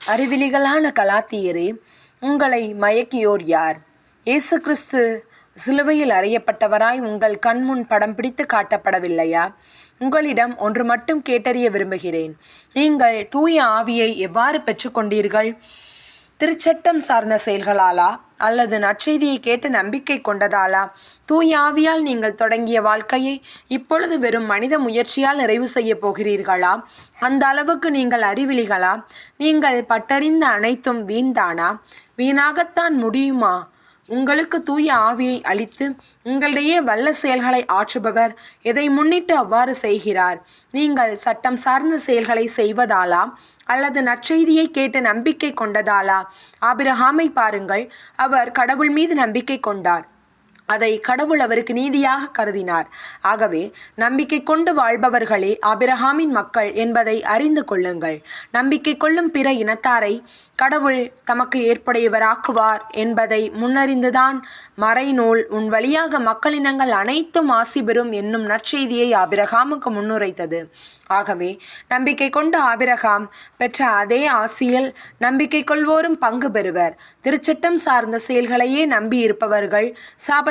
அறிவிலிகளான கலாத்தியரே உங்களை மயக்கியோர் யார்? இயேசு கிறிஸ்து சிலுவையில் அறையப்பட்டவராய் உங்கள் கண்முன் படம் பிடித்து காட்டப்படவில்லையா? உங்களிடம் ஒன்று மட்டும் கேட்டறிய விரும்புகிறேன். நீங்கள் தூய ஆவியை எவ்வாறு பெற்றுக்கொண்டீர்கள்? திருச்சட்டம் சார்ந்த செயல்களாலா? அல்லது நற்செய்தியை கேட்டு நம்பிக்கை கொண்டதாலா? தூய் ஆவியால் நீங்கள் தொடங்கிய வாழ்க்கையை இப்பொழுது வெறும் மனித முயற்சியால் நிறைவு செய்ய போகிறீர்களா? அந்த அளவுக்கு நீங்கள் அறிவிலிகளா? நீங்கள் பட்டறிந்த அனைத்தும் வீண்தானா? வீணாகத்தான் முடியுமா? உங்களுக்கு தூய ஆவியை அளித்து உங்களிடையே வல்ல செயல்களை ஆற்றுபவர். எதை முன்னிட்டு அவ்வாறு செய்கிறார். நீங்கள் சட்டம் சார்ந்த செயல்களை செய்வதாலா? அல்லது நற்செய்தியை கேட்டு நம்பிக்கை கொண்டதாலா? ஆபிரஹாமை பாருங்கள். அவர் கடவுள் மீது நம்பிக்கை கொண்டார். அதை கடவுள் அவருக்கு நீதியாக கருதினார். ஆகவே நம்பிக்கை கொண்டு வாழ்பவர்களே அபிரஹாமின் மக்கள் என்பதை அறிந்து கொள்ளுங்கள். நம்பிக்கை கொள்ளும் பிற இனத்தாரை கடவுள் தமக்கு ஏற்புடையவராக்குவார் என்பதை முன்னறிந்துதான் மறைநூல் உன் வழியாக மக்களினங்கள் அனைத்தும் ஆசி பெறும் என்னும் நற்செய்தியை ஆபிரகாமுக்கு முன்னுரைத்தது. ஆகவே நம்பிக்கை கொண்ட ஆபிரகாம் பெற்ற அதே ஆசியில் நம்பிக்கை கொள்வோரும் பங்கு பெறுவர். திருச்சட்டம் சார்ந்த செயல்களையே நம்பி இருப்பவர்கள்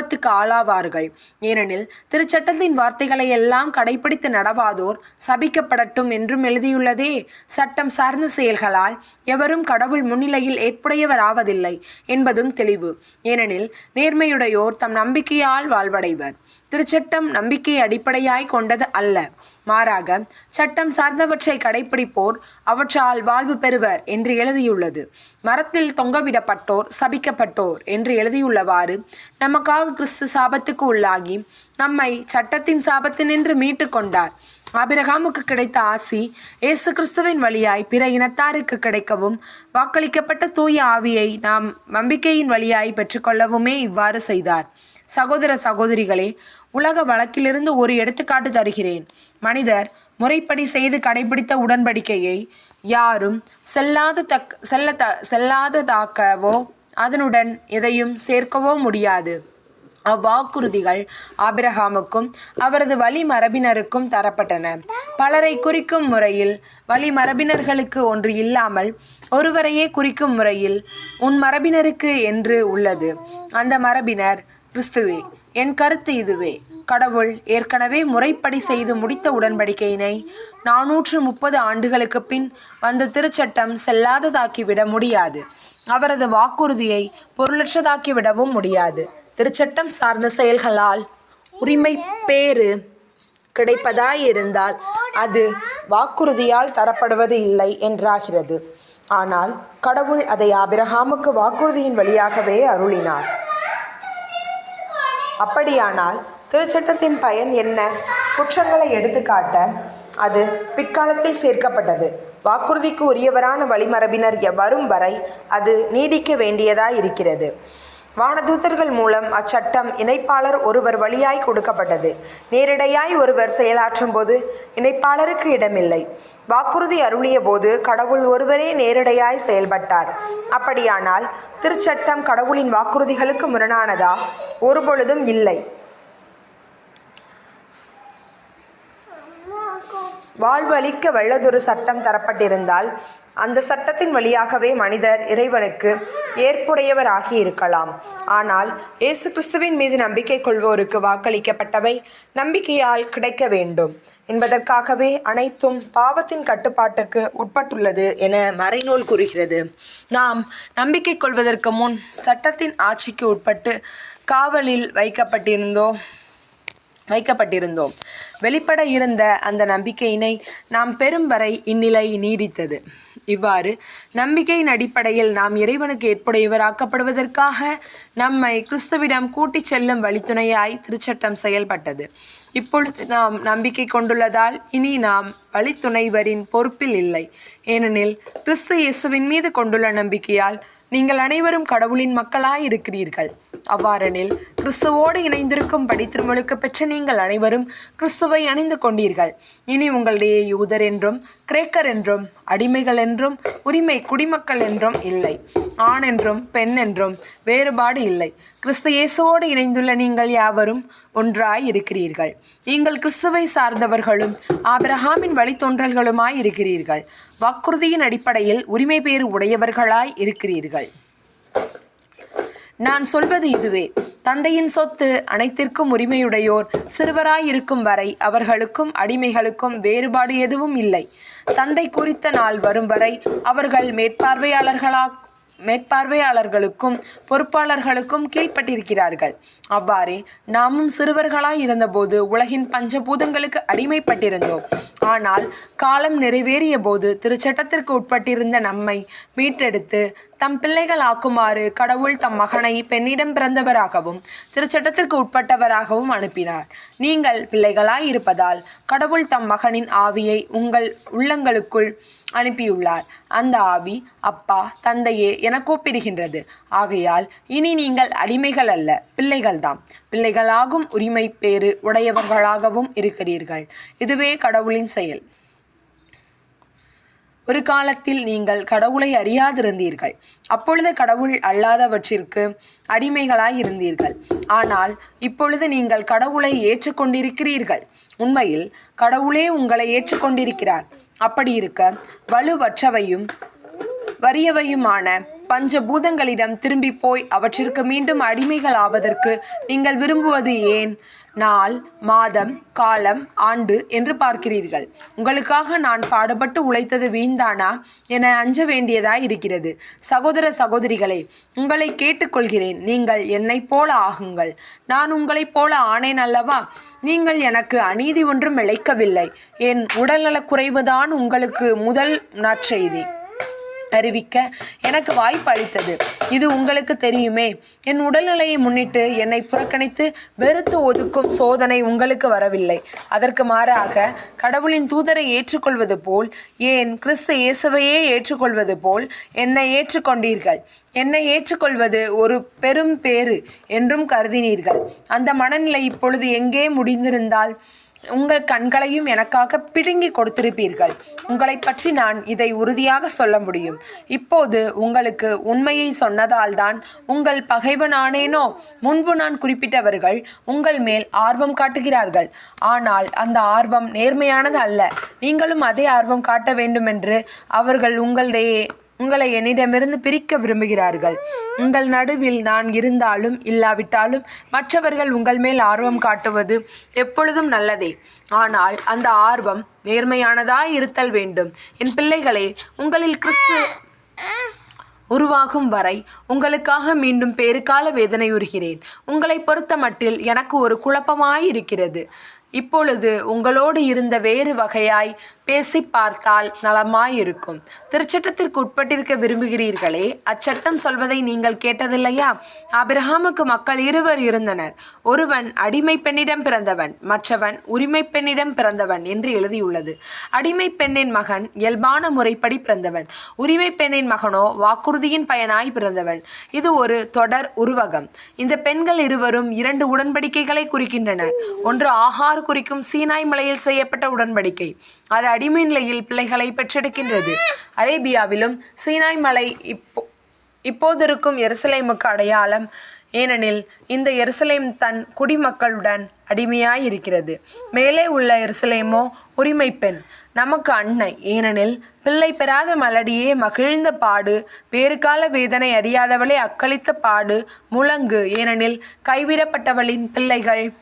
துன்பத்துக்கு ஆளாவார்கள். ஏனெனில் திருச்சட்டத்தின் வார்த்தைகளை எல்லாம் கடைபிடித்து நடவாதோர் சபிக்கப்படட்டும் என்றும் எழுதியுள்ளதே. சட்டம் சார்ந்த செயல்களால் எவரும் கடவுள் முன்னிலையில் ஏற்புடையவராவதில்லை என்பதும் தெளிவு. ஏனெனில் நேர்மையுடையோர் தம் நம்பிக்கையால் வாழ்வடைவர். திருச்சட்டம் நம்பிக்கையை அடிப்படையாய் கொண்டது அல்ல. மாறாக சட்டம் சார்ந்தவற்றை கடைப்பிடிப்போர் அவற்றால் வாழ்வு பெறுவர் என்று எழுதியுள்ளது. மரத்தில் தொங்கவிடப்பட்டோர் சபிக்கப்பட்டோர் என்று எழுதியுள்ளவாறு நமக்காக கிறிஸ்து சாபத்துக்கு உள்ளாகி நம்மை சட்டத்தின் சாபத்தினின்று மீட்டு கொண்டார். ஆபிரகாமுக்கு கிடைத்த ஆசி இயேசு கிறிஸ்துவின் வழியாய் பிற இனத்தாருக்கு கிடைக்கவும் வாக்களிக்கப்பட்ட தூய ஆவியை நாம் நம்பிக்கையின் வழியாய் பெற்றுக்கொள்ளவுமே இவ்வாறு செய்தார். சகோதர சகோதரிகளே உலக வழக்கிலிருந்து ஒரு எடுத்துக்காட்டு தருகிறேன். மனிதர் முறைப்படி செய்து கடைபிடித்த உடன்படிக்கையை யாரும் செல்லாத தக் செல்ல த செல்லாததாக்கவோ அதனுடன் எதையும் சேர்க்கவோ முடியாது. அவ்வாக்குறுதிகள் ஆபிரஹாமுக்கும் அவரது வழிமரபினருக்கும் தரப்பட்டன. பலரை குறிக்கும் முறையில் வழிமரபினர்களுக்கு ஒன்று இல்லாமல் ஒருவரையே குறிக்கும் முறையில் உன் மரபினருக்கு என்று உள்ளது. அந்த மரபினர் கிறிஸ்துவே என் கருத்து இதுவே. கடவுள் ஏற்கனவே முறைப்படி செய்து முடித்த உடன்படிக்கையினை நாநூற்று முப்பது ஆண்டுகளுக்கு பின் வந்த திருச்சட்டம் செல்லாததாக்கிவிட முடியாது. அவரது வாக்குறுதியை பொருளற்றதாக்கிவிடவும் முடியாது. திருச்சட்டம் சார்ந்த செயல்களால் உரிமை பேறு கிடைப்பதாயிருந்தால் அது வாக்குறுதியால் தரப்படுவது இல்லை என்றாகிறது. ஆனால் கடவுள் அதை ஆபிரகாமுக்கு வாக்குறுதியின் வழியாகவே அருளினார். அப்படியானால் திருச்சட்டத்தின் பயன் என்ன? குற்றங்களை எடுத்துக்காட்ட அது பிற்காலத்தில் சேர்க்கப்பட்டது. வாக்குறுதிக்கு உரியவரான வழிமரபினர் வரும் வரை அது நீடிக்க வேண்டியதாய் இருக்கிறது வானதூதர்கள் மூலம் அச்சட்டம் இணைப்பாளர் ஒருவர் வழியாய் கொடுக்கப்பட்டது. நேரிடையாய் ஒருவர் செயலாற்றும் போது இணைப்பாளருக்கு இடமில்லை. வாக்குறுதி அருளிய போது கடவுள் ஒருவரே நேரிடையாய் செயல்பட்டார். அப்படியானால் திருச்சட்டம் கடவுளின் வாக்குறுதிகளுக்கு முரணானதா? ஒருபொழுதும் இல்லை. வாழ்வளிக்க வல்லதொரு சட்டம் தரப்பட்டிருந்தால் அந்த சட்டத்தின் வழியாகவே மனிதர் இறைவனுக்கு ஏற்புடையவராகி இருக்கலாம். ஆனால் இயேசு கிறிஸ்துவின் மீது நம்பிக்கை கொள்வோருக்கு வாக்களிக்கப்பட்டவை நம்பிக்கையால் கிடைக்க வேண்டும். என்பதற்காகவே அனைத்தும் பாவத்தின் கட்டுப்பாட்டுக்கு உட்பட்டுள்ளது என மறைநூல் கூறுகிறது. நாம் நம்பிக்கை கொள்வதற்கு முன் சட்டத்தின் ஆட்சிக்கு உட்பட்டு காவலில் வைக்கப்பட்டிருந்தோம் வைக்கப்பட்டிருந்தோம். வெளிப்பட இருந்த அந்த நம்பிக்கையினை நாம் பெறும் வரை இந்நிலை நீடித்தது. இவ்வாறு நம்பிக்கையின் அடிப்படையில் நாம் இறைவனுக்கு ஏற்புடையவராக்கப்படுவதற்காக நம்மை கிறிஸ்துவிடம் கூட்டிச் செல்லும் வழித்துணையாய் திருச்சட்டம் செயல்பட்டது. இப்பொழுது நாம் நம்பிக்கை கொண்டுள்ளதால் இனி நாம் வழித்துணைவரின் பொறுப்பில் இல்லை. ஏனெனில் கிறிஸ்து இயேசுவின் மீது கொண்டுள்ள நம்பிக்கையால் நீங்கள் அனைவரும் கடவுளின் மக்களாய் இருக்கிறீர்கள் அவ்வாறெனில் கிறிஸ்துவோடு இணைந்திருக்கும் படி திருமுழுக்கு பெற்ற நீங்கள் அனைவரும் கிறிஸ்துவை அணிந்து கொண்டீர்கள். இனி உங்களுடைய யூதர் என்றும் கிரேக்கர் என்றும் அடிமைகள் என்றும் உரிமை குடிமக்கள் என்றும் இல்லை. ஆண் என்றும் பெண் என்றும் வேறுபாடு இல்லை. கிறிஸ்து இயேசுவோடு இணைந்துள்ள நீங்கள் யாவரும் ஒன்றாய் இருக்கிறீர்கள் நீங்கள் கிறிஸ்துவை சார்ந்தவர்களும் ஆபிரஹாமின் வழித்தோன்றல்களுமாய் இருக்கிறீர்கள். வாக்குறுதியின் அடிப்படையில் உரிமை பேறு உடையவர்களாய் இருக்கிறீர்கள். நான் சொல்வது இதுவே. தந்தையின் சொத்து அனைத்திற்கும் உரிமையுடையோர் சிறுவராயிருக்கும் வரை அவர்களுக்கும் அடிமைகளுக்கும் வேறுபாடு எதுவும் இல்லை. தந்தை குறித்த நாள் வரும் வரை அவர்கள் மேற்பார்வையாளர்களா மேற்பார்வையாளர்களுக்கும் பொறுப்பாளர்களுக்கும் கீழ்ப்பட்டிருக்கிறார்கள். அவ்வாறே நாமும் சிறுவர்களாய் இருந்தபோது உலகின் பஞ்சபூதங்களுக்கு அடிமைப்பட்டிருந்தோம். ஆனால் காலம் நிறைவேறிய போது திருச்சட்டத்திற்கு உட்பட்டிருந்த நம்மை மீட்டெடுத்து தம் பிள்ளைகள் ஆக்குமாறு கடவுள் தம் மகனை பெண்ணிடம் பிறந்தவராகவும் திருச்சட்டத்திற்கு உட்பட்டவராகவும் அனுப்பினார். நீங்கள் பிள்ளைகளாய் இருப்பதால் கடவுள் தம் மகனின் ஆவியை உங்கள் உள்ளங்களுக்குள் அனுப்பியுள்ளார். அந்த ஆவி அப்பா தந்தையே என கூப்பிடுகின்றது. ஆகையால் இனி நீங்கள் அடிமைகள் அல்ல பிள்ளைகள்தாம். பிள்ளைகளாகும் உரிமை பேறு உடையவர்களாகவும் இருக்கிறீர்கள். இதுவே கடவுளின் செயல். ஒரு காலத்தில் நீங்கள் கடவுளை அறியாதிருந்தீர்கள். அப்பொழுது கடவுள் அல்லாதவற்றிற்கு அடிமைகளாய் இருந்தீர்கள். ஆனால் இப்பொழுது நீங்கள் கடவுளை ஏற்றுக்கொண்டிருக்கிறீர்கள். உண்மையில் கடவுளே உங்களை ஏற்றுக்கொண்டிருக்கிறார். அப்படி இருக்க வலுவற்றவையும் வறியவையுமான பஞ்சபூதங்களிடம் திரும்பி போய் அவற்றிற்கு மீண்டும் அடிமைகள் ஆவதற்கு நீங்கள் விரும்புவது ஏன்? நாள் மாதம் காலம் ஆண்டு என்று பார்க்கிறீர்கள். உங்களுக்காக நான் பாடுபட்டு உழைத்தது வீண்தானா என அஞ்ச வேண்டியதாய் இருக்கிறது. சகோதர சகோதரிகளே உங்களை கேட்டுக்கொள்கிறேன். நீங்கள் என்னைப் போல ஆகுங்கள். நான் உங்களைப் போல ஆனேன் அல்லவா? நீங்கள் எனக்கு அநீதி ஒன்றும் இழைக்கவில்லை. என் உடல்நலக் குறைவுதான் உங்களுக்கு முதல் நற்செய்தி. அறிவிக்க எனக்கு வாய்ப்பு அளித்தது. இது உங்களுக்கு தெரியுமே. என் உடல்நிலையை முன்னிட்டு என்னை புறக்கணித்து வெறுத்து ஒதுக்கும் சோதனை உங்களுக்கு வரவில்லை. அதற்கு மாறாக கடவுளின் தூதரை ஏற்றுக்கொள்வது போல் ஏன் கிறிஸ்து இயேசுவையே ஏற்றுக்கொள்வது போல் என்னை ஏற்றுக்கொண்டீர்கள். என்னை ஏற்றுக்கொள்வது ஒரு பெரும் பேறு என்றும் கருதினீர்கள். அந்த மனநிலை இப்பொழுது எங்கே முடிந்திருந்தால் உங்கள் கண்களையும் எனக்காக பிடுங்கி கொடுத்திருப்பீர்கள். உங்களை பற்றி நான் இதை உறுதியாக சொல்ல முடியும். இப்போது உங்களுக்கு உண்மையை சொன்னதால்தான் உங்கள் பகைவனானேனோ? முன்பு நான் குறிப்பிட்டவர்கள் உங்கள் மேல் ஆர்வம் காட்டுகிறார்கள். ஆனால் அந்த ஆர்வம் நேர்மையானது அல்ல. நீங்களும் அதே ஆர்வம் காட்ட வேண்டுமென்று அவர்கள் உங்களிடையே உங்களை என்னிடமிருந்து பிரிக்க விரும்புகிறார்கள். உங்கள் நடுவில் நான் இருந்தாலும் இல்லாவிட்டாலும் மற்றவர்கள் உங்கள் மேல் ஆர்வம் காட்டுவது எப்பொழுதும் நல்லதே. ஆனால் அந்த ஆர்வம் நேர்மையானதாய் இருத்தல் வேண்டும். என் பிள்ளைகளே உங்களில் கிறிஸ்து உருவாகும் வரை உங்களுக்காக மீண்டும் பேறுகால வேதனையுறுகிறேன் உங்களை பொறுத்த மட்டில் எனக்கு ஒரு குழப்பமாய் இருக்கிறது. இப்பொழுது உங்களோடு இருந்த வேறு வகையாய் பேசி பார்த்தால் நலமாயிருக்கும். திருச்சட்டத்திற்கு உட்பட்டிருக்க விரும்புகிறீர்களே அச்சட்டம் சொல்வதை நீங்கள் கேட்டதில்லையா? அபிரஹாமுக்கு மக்கள் இருவர் இருந்தனர். ஒருவன் அடிமை பெண்ணிடம் பிறந்தவன் மற்றவன் உரிமை பெண்ணிடம் பிறந்தவன் என்று எழுதியுள்ளது. அடிமை பெண்ணின் மகன் இயல்பான முறைப்படி பிறந்தவன். உரிமை பெண்ணின் மகனோ வாக்குறுதியின் பயனாய் பிறந்தவன். இது ஒரு தொடர் உருவகம். இந்த பெண்கள் இருவரும் இரண்டு உடன்படிக்கைகளை குறிக்கின்றனர். ஒன்று ஆகார் குறிக்கும் சீனாய் மலையில் செய்யப்பட்ட உடன்படிக்கை. அது அடிமை நிலையில் பிள்ளைகளை பெற்றெடுக்கின்றது. அரேபியாவிலும் சீனாய் மலை இப்போ இப்போதிருக்கும் எருசலேமுக்கு அடையாளம் ஏனெனில் இந்த எருசலேம் தன் குடிமக்களுடன் அடிமையாய் இருக்கிறது மேலே உள்ள எருசலேமோ உரிமை பெண் நமக்கு அன்னை ஏனெனில் பிள்ளை பெறாத மலடியே மகிழ்ந்த பாடு வேறுகால வேதனை அறியாதவளே அக்களித்த பாடு முழங்கு ஏனெனில் கைவிடப்பட்டவளின் பிள்ளைகள்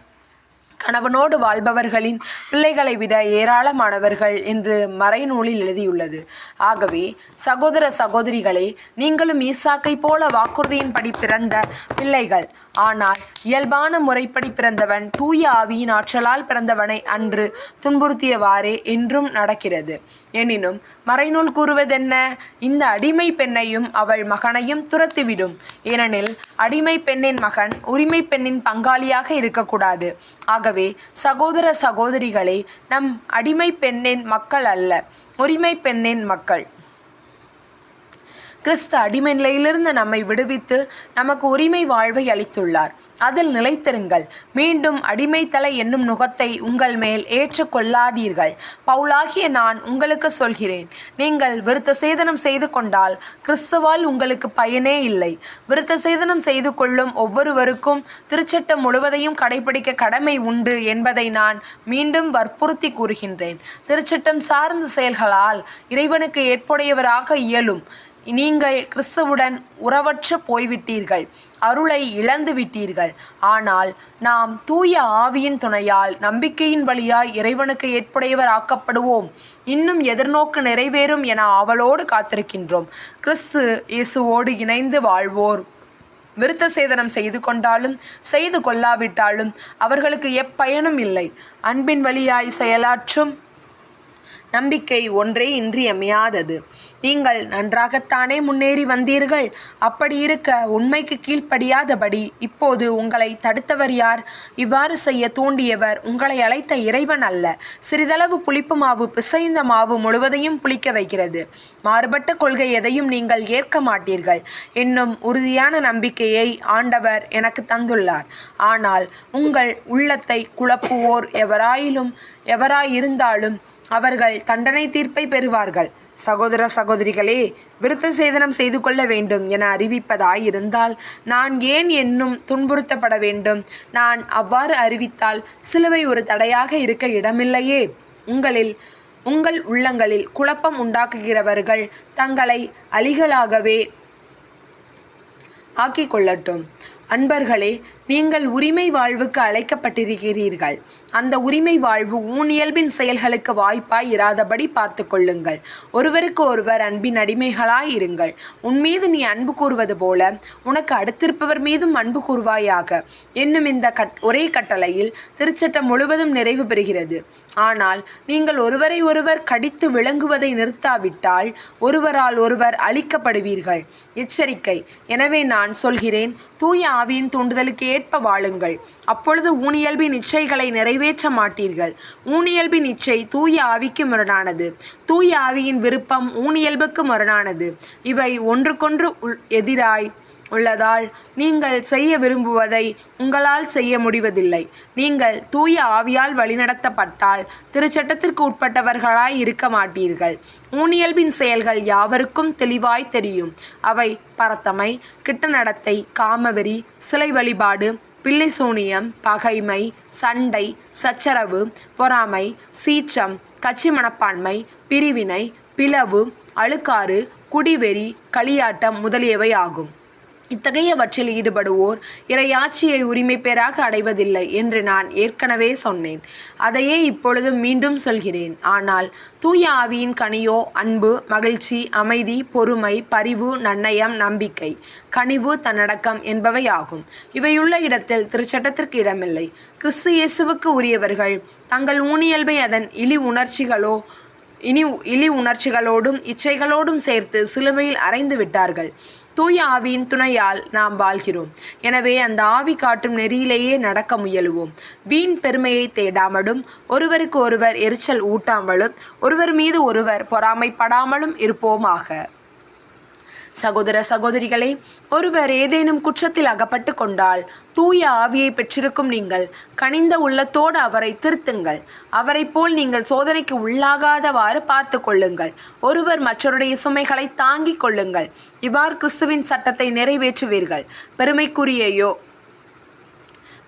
கணவனோடு வாழ்பவர்களின் பிள்ளைகளை விட ஏராளமானவர்கள் என்று மறைநூலில் எழுதியுள்ளது. ஆகவே சகோதர சகோதரிகளே நீங்களும் ஈசாக்கை போல வாக்குறுதியின்படி பிறந்த பிள்ளைகள். ஆனால் இயல்பான முறைப்படி பிறந்தவன் தூய ஆவியின் ஆற்றலால் பிறந்தவனை அன்று துன்புறுத்தியவாறே என்றும் நடக்கிறது. எனினும் மறைநூல் கூறுவதென்ன? இந்த அடிமை பெண்ணையும் அவள் மகனையும் துரத்திவிடும். ஏனெனில் அடிமை பெண்ணின் மகன் உரிமை பெண்ணின் பங்காளியாக இருக்கக்கூடாது. ஆகவே சகோதர சகோதரிகளே நம் அடிமை பெண்ணின் மக்கள் அல்ல உரிமை பெண்ணின் மக்கள். கிறிஸ்து அடிமை நிலையிலிருந்து நம்மை விடுவித்து நமக்கு உரிமை வாழ்வை அளித்துள்ளார். அதில் நிலைத்திருங்கள். மீண்டும் அடிமைத்தலை என்னும் நுகத்தை உங்கள் மேல் ஏற்றுக்கொள்ளாதீர்கள். பவுலாகிய நான் உங்களுக்கு சொல்கிறேன். நீங்கள் விருத்த சேதனம் செய்து கொண்டால் கிறிஸ்துவால் உங்களுக்கு பயனே இல்லை. விருத்த சேதனம் செய்து கொள்ளும் ஒவ்வொருவருக்கும் திருச்சட்டம் முழுவதையும் கடைபிடிக்க கடமை உண்டு என்பதை நான் மீண்டும் வற்புறுத்தி கூறுகின்றேன். திருச்சட்டம் சார்ந்த செயல்களால் இறைவனுக்கு ஏற்புடையவராக இயலும். நீங்கள் கிறிஸ்துவுடன் உறவற்று போய்விட்டீர்கள் அருளை இழந்து விட்டீர்கள். ஆனால் நாம் தூய ஆவியின் துணையால் நம்பிக்கையின் வழியாய் இறைவனுக்கு ஏற்புடையவர் ஆக்கப்படுவோம் இன்னும் எதிர்நோக்கு நிறைவேறும் என ஆவலோடு காத்திருக்கின்றோம். கிறிஸ்து இயேசுவோடு இணைந்து வாழ்வோர். விருத்த சேதனம் செய்து கொண்டாலும் செய்து கொள்ளாவிட்டாலும் அவர்களுக்கு எப்பயனும் இல்லை. அன்பின் வழியாய் செயலாற்றும் நம்பிக்கை ஒன்றே இன்றியமையாதது. நீங்கள் நன்றாகத்தானே முன்னேறி வந்தீர்கள். அப்படி இருக்க உண்மைக்கு கீழ்ப்படியாதபடி இப்போது உங்களை தடுத்தவர் யார்? இவ்வாறு செய்ய தூண்டியவர் உங்களை அழைத்த இறைவன் அல்ல. சிறிதளவு புளிப்பு மாவு பிசைந்த மாவு முழுவதையும் புளிக்க வைக்கிறது. மாறுபட்ட கொள்கை எதையும் நீங்கள் ஏற்க மாட்டீர்கள். என்னும் உறுதியான நம்பிக்கையை ஆண்டவர் எனக்கு தந்துள்ளார். ஆனால் உங்கள் உள்ளத்தை குழப்புவோர் எவராயிலும் எவராயிருந்தாலும் அவர்கள் தண்டனை தீர்ப்பை பெறுவார்கள். சகோதர சகோதரிகளே விருத்த சேதனம் செய்து கொள்ள வேண்டும் என அறிவிப்பதாயிருந்தால் நான் ஏன் என்னும் துன்புறுத்தப்பட வேண்டும்? நான் அவ்வாறு அறிவித்தால் சிலுவை ஒரு தடையாக இருக்க இடமில்லையே. உங்களில் உங்கள் உள்ளங்களில் குழப்பம் உண்டாக்குகிறவர்கள் தங்களை அலிகளாகவே ஆக்கிக் கொள்ளட்டும் அன்பர்களே நீங்கள் உரிமை வாழ்வுக்கு அழைக்கப்பட்டிருக்கிறீர்கள். அந்த உரிமை வாழ்வு ஊனியல்பின் செயல்களுக்கு வாய்ப்பாய் இராதபடி பார்த்து கொள்ளுங்கள். ஒருவருக்கு ஒருவர் அன்பின் அடிமைகளாய் இருங்கள். உன்மீது நீ அன்பு கூறுவது போல உனக்கு அடுத்திருப்பவர் மீதும் அன்பு கூறுவாயாக. என்னும் இந்த கட் ஒரே கட்டளையில் திருச்சட்டம் முழுவதும் நிறைவு பெறுகிறது. ஆனால் நீங்கள் ஒருவரை ஒருவர் கடித்து விளங்குவதை நிறுத்தாவிட்டால் ஒருவரால் ஒருவர் அழிக்கப்படுவீர்கள். எச்சரிக்கை எனவே நான் சொல்கிறேன் தூய ஆவியின் தூண்டுதலுக்கு ஏற்ப வாழுங்கள். அப்பொழுது ஊனியல்பின் இச்சைகளை நிறைவேற்ற மாட்டீர்கள். ஊனியல்பின் இச்சை தூய ஆவிக்கு முரணானது. தூய ஆவியின் விருப்பம் ஊனியல்புக்கு முரணானது. இவை ஒன்றுக்கொன்று உள் எதிராய் உள்ளதால் நீங்கள் செய்ய விரும்புவதை உங்களால் செய்ய முடிவதில்லை. நீங்கள் தூய ஆவியால் வழிநடத்தப்பட்டால் திருச்சட்டத்திற்கு உட்பட்டவர்களாய் இருக்க மாட்டீர்கள். ஊனியல்பின் செயல்கள் யாவருக்கும் தெளிவாய் தெரியும். அவை பரத்தமை கிட்ட நடத்தை காமவெறி சிலை வழிபாடு பில்லிசூனியம் பகைமை சண்டை சச்சரவு பொறாமை சீற்றம் கட்சி மனப்பான்மை பிரிவினை பிளவு அழுக்காறு குடிவெறி களியாட்டம் முதலியவை ஆகும். இத்தகையவற்றில் ஈடுபடுவோர் இறையாட்சியை உரிமை பேராக அடைவதில்லை என்று நான் ஏற்கனவே சொன்னேன். அதையே இப்பொழுதும் மீண்டும் சொல்கிறேன். ஆனால் தூய ஆவியின் கனியோ அன்பு மகிழ்ச்சி அமைதி பொறுமை பரிவு நன்னயம் நம்பிக்கை கனிவு தன்னடக்கம் என்பவை ஆகும் இவையுள்ள இடத்தில் திருச்சட்டத்திற்கு இடமில்லை. கிறிஸ்து இயேசுவுக்கு உரியவர்கள் தங்கள் ஊனியல்பை அதன் இழி உணர்ச்சிகளோ இனி இழி உணர்ச்சிகளோடும் இச்சைகளோடும் சேர்த்து சிலுவையில் அறைந்து விட்டார்கள். தூய ஆவியின் துணையால் நாம் வாழ்கிறோம். எனவே அந்த ஆவி காட்டும் நெறியிலேயே நடக்க முயலுவோம். வீண் பெருமையை தேடாமலும் ஒருவருக்கு ஒருவர் எரிச்சல் ஊட்டாமலும் ஒருவர் மீது ஒருவர் பொறாமைப்படாமலும் இருப்போமாக. சகோதர சகோதரிகளே ஒருவர் ஏதேனும் குற்றத்தில் அகப்பட்டு கொண்டால் தூய ஆவியை பெற்றிருக்கும் நீங்கள் கனிந்த உள்ளத்தோடு அவரை திருத்துங்கள். அவரைப் போல் நீங்கள் சோதனைக்கு உள்ளாகாதவாறு பார்த்து கொள்ளுங்கள். ஒருவர் மற்றவருடைய சுமைகளை தாங்கிக் கொள்ளுங்கள். இவ்வாறு கிறிஸ்துவின் சட்டத்தை நிறைவேற்றுவீர்கள். பெருமைக்குரியையோ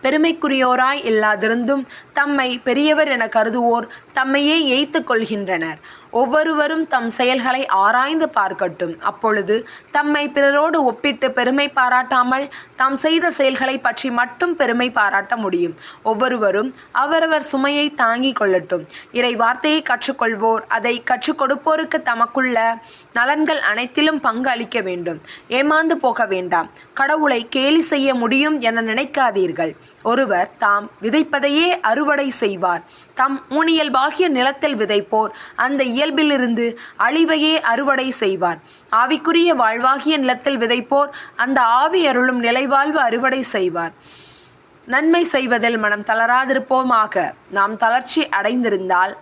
பெருமைக்குரியோராய் இல்லாதிருந்தும் தம்மை பெரியவர் என கருதுவோர் தம்மையே ஏய்த்து கொள்கின்றனர். ஒவ்வொருவரும் தம் செயல்களை ஆராய்ந்து பார்க்கட்டும். அப்பொழுது தம்மை பிறரோடு ஒப்பிட்டு பெருமை பாராட்டாமல் தாம் செய்த செயல்களை பற்றி மட்டும் பெருமை பாராட்ட முடியும். ஒவ்வொருவரும் அவரவர் சுமையை தாங்கிக் கொள்ளட்டும். இறை வார்த்தையை கற்றுக்கொள்வோர் அதை கற்றுக் கொடுப்போருக்கு தமக்குள்ள நலன்கள் அனைத்திலும் பங்கு அளிக்க வேண்டும். ஏமாந்து போக வேண்டாம். கடவுளை கேலி செய்ய முடியும் என நினைக்காதீர்கள். ஒருவர் தாம் விதைப்பதையே அறுவடை செய்வார். தம் ஊனியல்பாகிய நிலத்தில் விதைப்போர். அந்த இயல்பிலிருந்து அழிவையே அறுவடை செய்வார். ஆவிக்குரிய வாழ்வாகிய நிலத்தில் விதைப்போர். அந்த ஆவி அருளும் நிலைவாழ்வு அறுவடை செய்வார். நன்மை செய்வதில் மனம் தளராதிருப்போமாக. நாம் தளர்ச்சி அடைந்திருந்தால்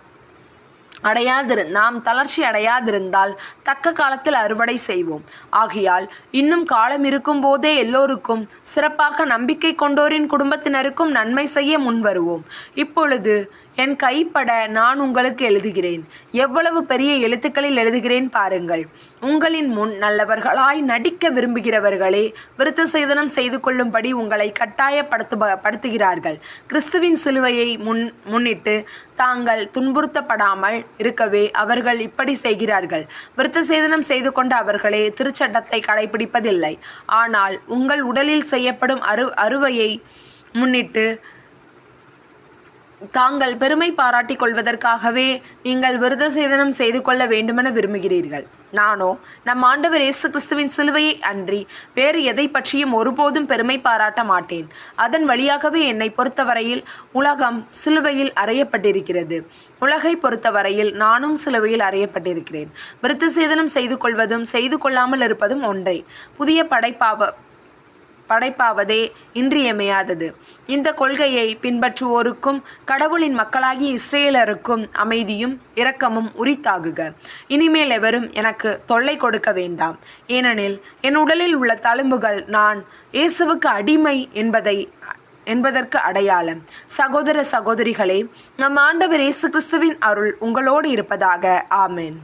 அடையாதிரு நாம் தளர்ச்சி அடையாதிருந்தால் தக்க காலத்தில் அறுவடை செய்வோம். ஆகையால் இன்னும் காலம் இருக்கும் போதே எல்லோருக்கும் சிறப்பாக நம்பிக்கை கொண்டோரின் குடும்பத்தினருக்கும் நன்மை செய்ய முன்வருவோம். இப்பொழுது என் கைப்பட நான் உங்களுக்கு எழுதுகிறேன். எவ்வளவு பெரிய எழுத்துக்களில் எழுதுகிறேன் பாருங்கள். உங்களின் முன் நல்லவர்களாய் நடிக்க விரும்புகிறவர்களே விருத்த சேதனம் செய்து கொள்ளும்படி உங்களை கட்டாயப்படுத்து படுத்துகிறார்கள். கிறிஸ்துவின் சிலுவையை முன் முன்னிட்டு தாங்கள் துன்புறுத்தப்படாமல் இருக்கவே அவர்கள் இப்படி செய்கிறார்கள். விருத்த சேதனம் செய்து கொண்ட அவர்களே திருச்சட்டத்தை கடைபிடிப்பதில்லை. ஆனால் உங்கள் உடலில் செய்யப்படும் அரு அறுவையை முன்னிட்டு தாங்கள் பெருமை பாராட்டிக் கொள்வதற்காகவே நீங்கள் விருத சேதனம் செய்து கொள்ள வேண்டுமென விரும்புகிறீர்கள். நானோ நம் ஆண்டவர் இயேசு கிறிஸ்துவின் சிலுவையை அன்றி வேறு எதை பற்றியும் ஒருபோதும் பெருமை பாராட்ட மாட்டேன். அதன் வழியாகவே என்னை பொறுத்தவரையில் உலகம் சிலுவையில் அறையப்பட்டிருக்கிறது. உலகை பொறுத்தவரையில் நானும் சிலுவையில் அறையப்பட்டிருக்கிறேன். விருத்த சேதனம் செய்து கொள்வதும் செய்து கொள்ளாமல் இருப்பதும் ஒன்றே. புதிய படைப்பாவ படைப்பாவதே இன்றியமையாதது. இந்த கொள்கையை பின்பற்றுவோருக்கும் கடவுளின் மக்களாகிய இஸ்ரேலருக்கும் அமைதியும் இரக்கமும் உரித்தாகுக. இனிமேல் எவரும் எனக்கு தொல்லை கொடுக்க வேண்டாம். ஏனெனில் என் உடலில் உள்ள தழும்புகள் நான் இயேசுவுக்கு அடிமை என்பதை என்பதற்கு அடையாளம். சகோதர சகோதரிகளே நம் ஆண்டவர் இயேசு கிறிஸ்துவின் அருள் உங்களோடு இருப்பதாக. ஆமேன்.